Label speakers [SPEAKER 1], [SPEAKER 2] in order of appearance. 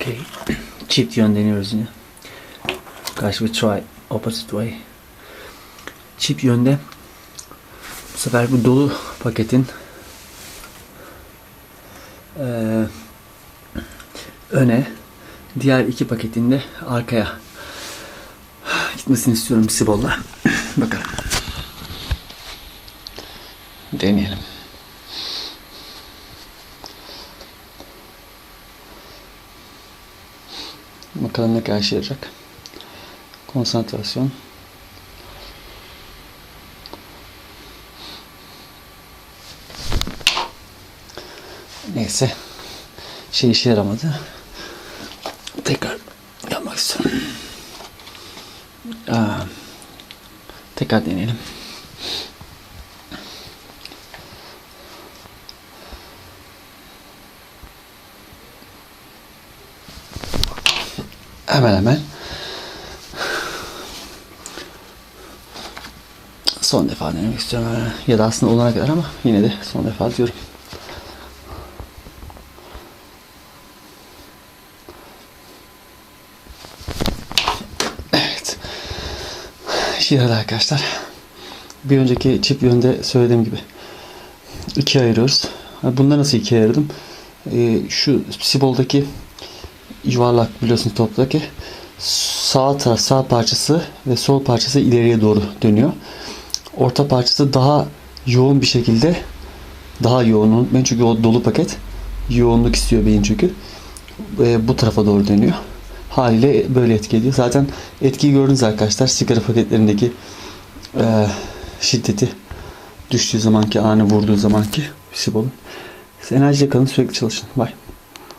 [SPEAKER 1] Okay. Çift yön deniyoruz yine. Guys we try opposite way. Çift yönde bu sefer bu dolu paketin eee, öne diğer iki paketin de arkaya gitmesini istiyorum Sibol'la. Bakalım. Deneyelim. Bakalım ne yarayacak. Konsantrasyon. Neyse. Şey işe yaramadı. Tekrar yapmak istiyorum. Aa, tekrar deneyelim. Hemen hemen. Son defa denemek istiyorum. Ya da aslında olana kadar ama yine de son defa diyorum. Evet. Yaradı arkadaşlar. Bir önceki çift yönde söylediğim gibi ikiye ayırıyoruz. Bunları nasıl ikiye ayırdım? Ee, şu Sibol'daki yuvarlak biliyorsunuz toptaki sağ taraf sağ parçası ve sol parçası ileriye doğru dönüyor. Orta parçası daha yoğun bir şekilde daha yoğun unutmayın çünkü o dolu paket yoğunluk istiyor beyin çünkü e, bu tarafa doğru dönüyor. Haliyle böyle etki ediyor. Zaten etkiyi gördünüz arkadaşlar sigara paketlerindeki e, şiddeti düştüğü zamanki ani vurduğu zamanki sibolun. Siz enerjiyle kalın sürekli çalışın. Bye.